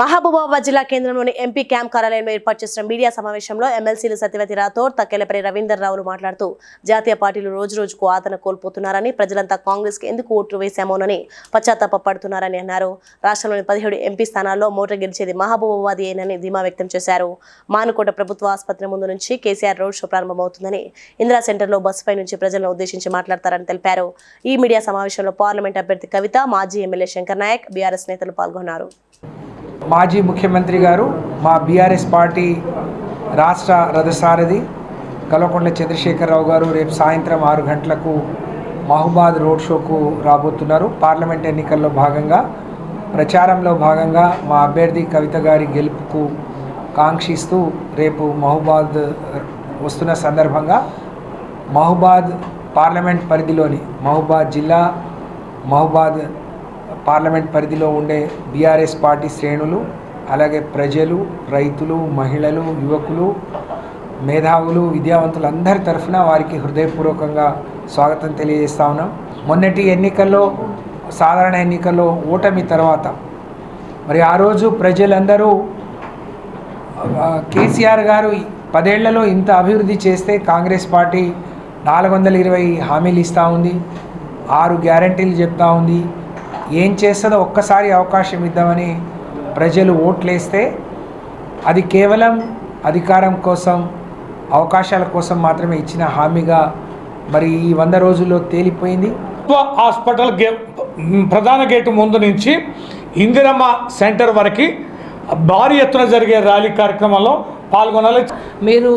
మహబూబాబాద్ జిల్లా కేంద్రంలోని MP camp కార్యాలయంలో ఏర్పాటు చేసిన మీడియా సమావేశంలో ఎమ్మెల్సీలు సత్యవతి రాథోడ్ తక్కెలపల్లి రవీందర్ రావులు మాట్లాడుతూ జాతీయ పార్టీలు రోజు రోజుకు ఆతన కోల్పోతున్నారని ప్రజలంతా కాంగ్రెస్కి ఎందుకు ఓట్లు వేశామోనని పశ్చాత్తాప పడుతున్నారని అన్నారు. రాష్ట్రంలోని పదిహేడు ఎంపీ స్థానాల్లో మోట గెలిచేది మహబూబాబాద్ ఏనని ధీమా వ్యక్తం చేశారు. మానుకోట ప్రభుత్వ ఆసుపత్రి ముందు నుంచి కేసీఆర్ రోడ్ షో ప్రారంభమవుతుందని ఇందిరా సెంటర్లో బస్సుపై నుంచి ప్రజలను ఉద్దేశించి మాట్లాడతారని తెలిపారు. ఈ మీడియా సమావేశంలో పార్లమెంట్ అభ్యర్థి కవిత మాజీ ఎమ్మెల్యే శంకర్ నాయక్ బీఆర్ఎస్ నేతలు పాల్గొన్నారు. మాజీ ముఖ్యమంత్రి గారు మా బీఆర్ఎస్ పార్టీ రాష్ట్ర రథసారథి కల్వకుంట్ల చంద్రశేఖరరావు గారు రేపు సాయంత్రం ఆరు గంటలకు మహబాద్ రోడ్ షోకు రాబోతున్నారు. పార్లమెంట్ ఎన్నికల్లో భాగంగా ప్రచారంలో భాగంగా మా అభ్యర్థి కవిత గారి గెలుపుకు కాంక్షిస్తూ రేపు మహబాద్ వస్తున్న సందర్భంగా మహబాద్ పార్లమెంట్ పరిధిలోని మహబాద్ జిల్లా మహబాద్ పార్లమెంట్ పరిధిలో ఉండే బీఆర్ఎస్ పార్టీ శ్రేణులు అలాగే ప్రజలు రైతులు మహిళలు యువకులు మేధావులు విద్యావంతులు అందరి తరఫున వారికి హృదయపూర్వకంగా స్వాగతం తెలియజేస్తా ఉన్నాం. మొన్నటి ఎన్నికల్లో సాధారణ ఎన్నికల్లో ఓటమి తర్వాత మరి ఆ రోజు ప్రజలందరూ కేసీఆర్ గారు పదేళ్ళలో ఇంత అభివృద్ధి చేస్తే కాంగ్రెస్ పార్టీ నాలుగు వందల ఇరవై హామీలు ఇస్తూ ఉంది ఆరు గ్యారంటీలు చెప్తా ఉంది ఏం చేస్తుందో ఒక్కసారి అవకాశం ఇద్దామని ప్రజలు ఓట్లేస్తే అది కేవలం అధికారం కోసం అవకాశాల కోసం మాత్రమే ఇచ్చిన హామీగా మరి ఈ వంద రోజుల్లో తేలిపోయింది. హాస్పిటల్ గే ప్రధాన గేటు ముందు నుంచి ఇందిరమ్మ సెంటర్ వరకు భారీ ఎత్తున జరిగే ర్యాలీ కార్యక్రమంలో పాల్గొనాలి. మీరు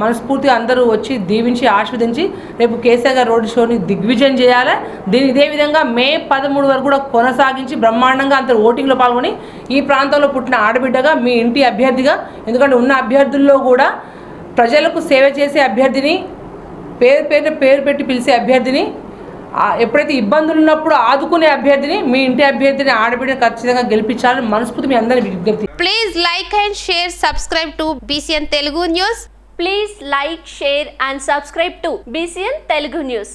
మనస్ఫూర్తిగా అందరూ వచ్చి దీవించి ఆస్వాదించి రేపు కేసీఆర్ గారు రోడ్ షోని దిగ్విజయం చేయాలి. దీని ఇదే విధంగా మే పదమూడు వరకు కూడా కొనసాగించి బ్రహ్మాండంగా అందరూ ఓటింగ్లో పాల్గొని ఈ ప్రాంతంలో పుట్టిన ఆడబిడ్డగా మీ ఇంటి అభ్యర్థిగా ఎందుకంటే ఉన్న అభ్యర్థుల్లో కూడా ప్రజలకు సేవ చేసే అభ్యర్థిని పేరు పేరు పేరు పెట్టి పిలిచే అభ్యర్థిని ఎప్పుడైతే ఇబ్బందులు ఉన్నప్పుడు ఆదుకునే అభ్యర్థిని మీ ఇంటి అభ్యర్థిని ఆడబిడ్డ ఖచ్చితంగా గెలిపించాలని మనస్ఫూర్తి మీ అందరి విజ్ఞప్తి. Please like and share subscribe to BCN Telugu news please like share and subscribe to BCN Telugu news